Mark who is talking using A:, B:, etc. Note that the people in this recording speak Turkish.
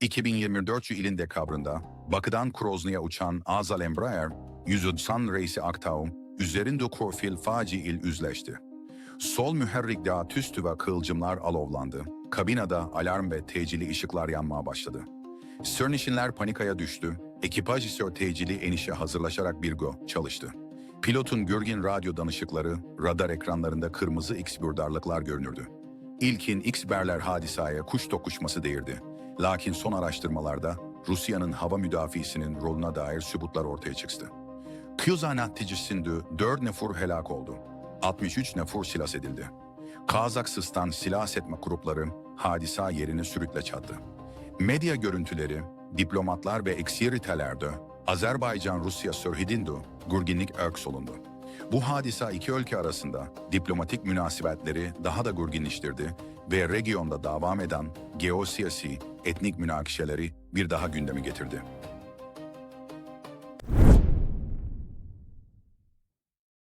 A: 2024 ilinde kabrında Bakı'dan Kroznya'ya uçan Azal Embraer, 190 reisi Aktau, üzerinde profil faci il üzleşti. Sol müherrikte tüstü ve kıvılcımlar alovlandı. Kabinada alarm ve tecili ışıklar yanmaya başladı. Sörnişinler panikaya düştü. Ekipaj ise tecili enişe hazırlaşarak bir go çalıştı. Pilotun gürgin radyo danışıkları, radar ekranlarında kırmızı X bürdarlıklar görünürdü. İlkin X-Berler hadisaya kuş tokuşması değirdi. Lakin son araştırmalarda Rusya'nın hava müdafiisinin roluna dair sübutlar ortaya çıktı. Kyoza neticesinde 4 nefur helak oldu. 63 nefur silas edildi. Kazaksistan silah etme grupları hadisa yerini sürükle çattı. Medya görüntüleri, diplomatlar ve eksiritelerde Azerbaycan-Rusya sörhidindu, gurginlik örk solundu. Bu hadisa iki ülke arasında diplomatik münasebetleri daha da gurginleştirdi ve regionda devam eden geosiyasi, etnik münakişeleri bir daha gündeme getirdi.